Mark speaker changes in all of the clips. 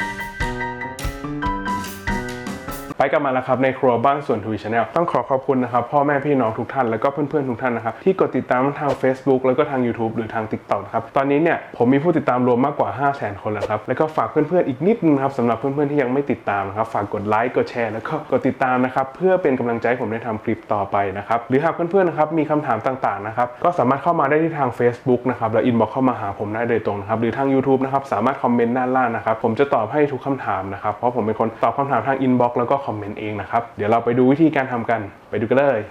Speaker 1: you ไปกันมาแล้วครับในครัวบ้านส่วนทวีชาแนลต้องขอขอบคุณนะครับพ่อแม่พี่น้องทุกท่านแล้วก็เพื่อนๆทุกท่านนะครับที่กดติดตามทาง Facebook แล้วก็ทาง YouTube หรือทาง TikTok นะครับตอนนี้เนี่ยผมมีผู้ติดตามรวมมากกว่า 5 0 0 0 0 0 คนแล้วครับแล้วก็ฝากเพื่อนๆอีกนิดนึงนะครับสำหรับเพื่อนๆที่ยังไม่ติดตามนะครับฝากกดไลค์กดแชร์แล้วก็กดติดตามนะครับเพื่อเป็นกำลังใจผมได้ทำคลิปต่อไปนะครับหรือหากเพื่อนๆนะครับมีคำถามต่างๆนะครับก็สามารถเข้ามาได้ที่ทาง Facebook นะครับแล้วอินบ็อกเข้ามาหาผมได้โดยตรงนะครับหรือทาง YouTube นะครับสามารถคอมเมนต์ด้านล่างนะครับผมจะตอบให้ทุกคำถามนะครับเพราะผมเป็นคนตอบคำถามทางอินบ็อกแล้วก็คอมเมนต์เองนะครับ เดี๋ยวเราไปดูวิธีการทำกัน ไปดูกันเลย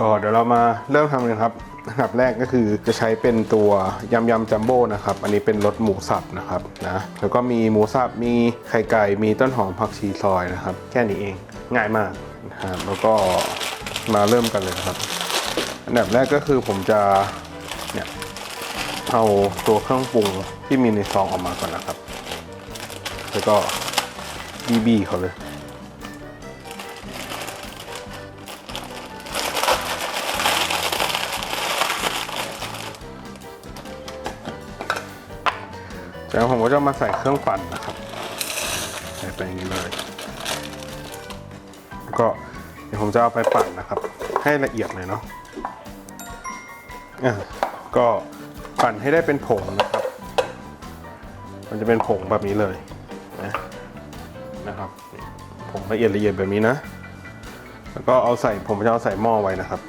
Speaker 1: ก็เดี๋ยวเรามาเริ่มทำกันครับอันดับแรกก็คือจะใช้เป็นตัวยำยำจัมโบ้นะครับ อันนี้เป็นรสหมูสับนะครับนะแล้วก็มีหมูสับมีไข่ไก่มีต้นหอมผักชีซอยนะครับ แค่นี้เองง่ายมากนะครับแล้วก็มาเริ่มกันเลยนะครับ อันดับแรกก็คือผมจะเนี่ย เอาตัวเครื่องปรุงที่มีในซองออกมาก่อนนะครับ แล้วก็บีบีเขาเลย จากนั้นผมก็จะมาใส่เครื่องปั่นนะครับ ใส่ไปอย่างนี้เลย แล้วก็เดี๋ยวผมจะเอาไปปั่นนะครับ ให้ละเอียดเลยเนาะอะก็ ปั่นให้ได้เป็นผงนะครับ มันจะเป็นผงแบบนี้เลยนะนะครับผงละเอียดละเอียดแบบนี้นะ แล้วก็เอาใส่ผมจะเอาใส่หม้อไว้นะครับ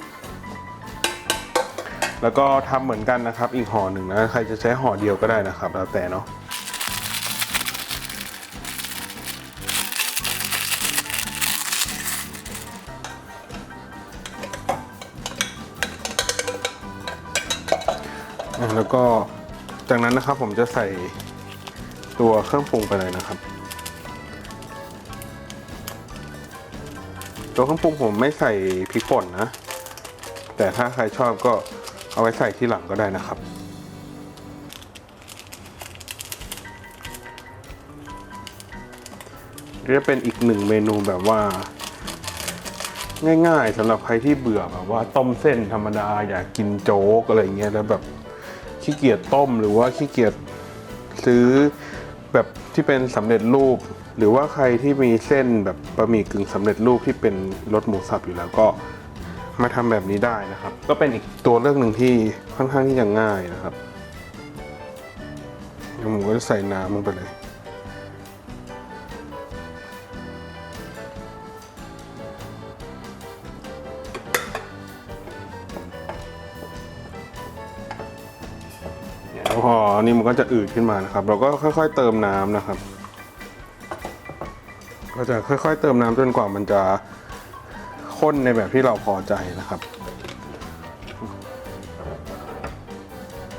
Speaker 1: แล้วก็ทำเหมือนกันนะครับ อีกห่อหนึ่งนะใครจะใช้ห่อเดียวก็ได้นะครับ แล้วแต่เนาะ แล้วก็จากนั้นนะครับผมจะใส่ตัวเครื่องปรุงไปเลยนะครับ ตัวเครื่องปรุงผมไม่ใส่พริกป่นนะ แต่ถ้าใครชอบก็เอาไว้ใส่ที่หลังก็ได้นะครับเรียกเป็นอีกหนึ่งเมนูแบบว่า ง่ายๆสำหรับใครที่เบื่อแบบว่าต้มเส้นธรรมดาอยากกินโจ๊กอะไรเงี้ยแล้วแบบ ขี้เกียจต้มหรือว่าขี้เกียจซื้อแบบที่เป็นสำเร็จรูป หรือว่าใครที่มีเส้นแบบบะหมี่กึ่งสำเร็จรูปที่เป็นรสหมูสับอยู่แล้วก็มาทำแบบนี้ได้นะครับ ก็เป็นอีกตัวเลือกหนึ่งที่ค่อนข้างที่จะง่ายนะครับเดี๋ยวผมก็ใส่น้ำลงไปเลย แล้วพอนนี้มันก็จะอืดขึ้นมานะครับ เราก็ค่อย ๆ เติมน้ำนะครับ ก็จะค่อย ๆ เติมน้ำจนกว่ามันจะข้นในแบบที่เราพอใจนะครับ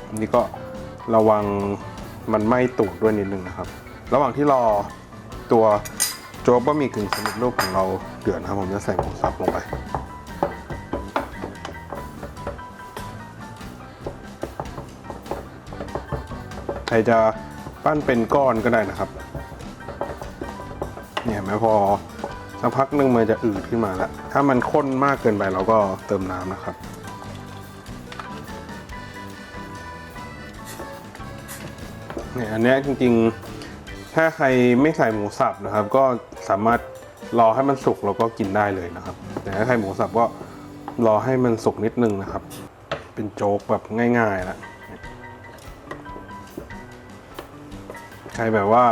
Speaker 1: อันนี้ก็ระวังมันไหม้ตูดด้วยนิดนึงนะครับ ระหว่างที่รอตัวโจ๊กบะหมี่กึ่งสำเร็จรูปของเราเดือดนะครับผมจะใส่หมูสับลงไป ใครจะปั้นเป็นก้อนก็ได้นะครับ เนี่ยเห็นไหมพอสักพักหนึ่งมันจะอืดขึ้นมาแล้ว ถ้ามันข้นมากเกินไปเราก็เติมน้ำนะครับ เนี่ยอันนี้จริงๆ ถ้าใครไม่ใส่หมูสับนะครับ ก็สามารถรอให้มันสุกแล้วก็กินได้เลยนะครับ แต่ถ้าใครหมูสับก็รอให้มันสุกนิดนึงนะครับ เป็นโจ๊กแบบง่ายๆแล้ว ใครแบบว่า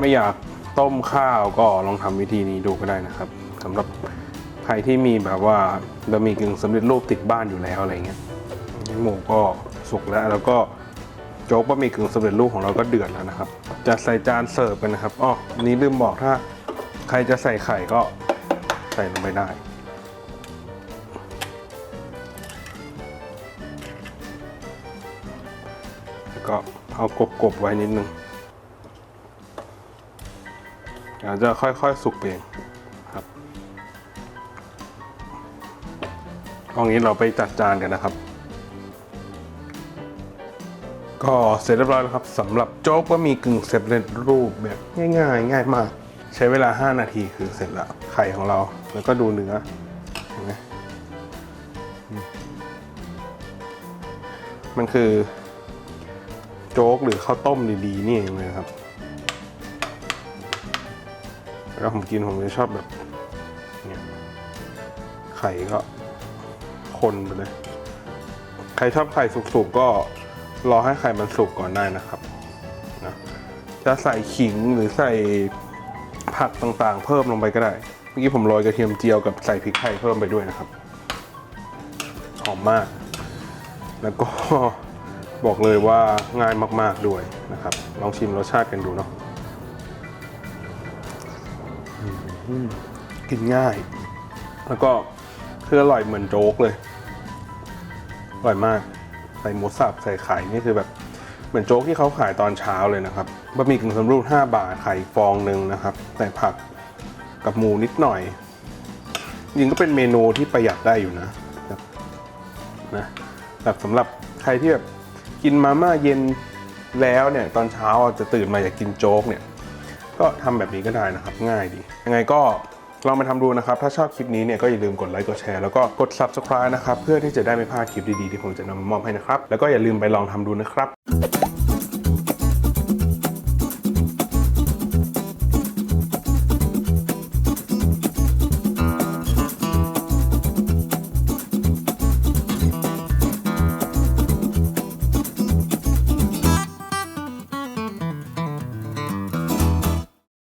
Speaker 1: ไม่อยากต้มข้าวก็ลองทำวิธีนี้ดูก็ได้นะครับสำหรับใครที่มีแบบว่าบะหมี่กึ่งสำเร็จรูปติดบ้านอยู่แล้วอะไรเงี้ยหมูก็สุกแล้วแล้วก็โจ๊กบะหมี่กึ่งสำเร็จรูปของเราก็เดือดแล้วนะครับ จะใส่จานเสิร์ฟกันนะครับอ๋อนี้ลืมบอกถ้าใครจะใส่ไข่ก็ใส่ลงไปได้แล้วก็เอากบๆไว้นิดนึง เดี๋ยวจะค่อยๆ สุกเองครับเอางี้เราไปจัดจานกันนะครับ ก็เสร็จเรียบร้อยแล้วครับสำหรับโจ๊กบะมีกึ่งเสร็จเร็จรูปแบบง่ายๆ ง่ายมาก ใช้เวลา 5 นาทีคือเสร็จแล้วไข่ของเราแล้วก็ดูเนื้อเห็นไหมมันคือ โจ๊กหรือข้าวต้มดีๆ นี่เองเลยครับ แล้วผมกินผมจะชอบแบบเนี่ยไข่ก็คนไปเลย ใครชอบไข่สุกๆก็รอให้ไข่มันสุกก่อนได้นะครับนะจะใส่ขิงหรือใส่ผักต่างๆ เพิ่มลงไปก็ได้ เมื่อกี้ผมโรยกระเทียมเจียวกับใส่พริกไทยเพิ่มไปด้วยนะครับ หอมมาก แล้วก็บอกเลยว่าง่ายมากๆด้วยนะครับ ลองชิมรสชาติกันดูเนาะ กินง่าย แล้วก็คืออร่อยเหมือนโจ๊กเลย อร่อยมาก ใส่หมูสับใส่ไข่นี่คือแบบ เหมือนโจ๊กที่เขาขายตอนเช้าเลยนะครับบะหมี่กึ่งสำเร็จ5บาทไข่ฟองหนึ่งนะครับ ใส่ผักกับหมูนิดหน่อยจริงก็เป็นเมนูที่ประหยัดได้อยู่นะนะแบบสำหรับใครที่แบบกินมาม่าเย็นแล้วเนี่ยตอนเช้าจะตื่นมาอยากกินโจ๊กเนี่ย ก็ทำแบบนี้ก็ได้นะครับ ง่ายดี ยังไงก็ลองมาทำดูนะครับ ถ้าชอบคลิปนี้เนี่ยก็อย่าลืมกดไลค์กดแชร์แล้วก็กด subscribe นะครับ เพื่อที่จะได้ไม่พลาดคลิปดีๆ ที่ผมจะนำมามอบให้นะครับ แล้วก็อย่าลืมไปลองทำดูนะครับ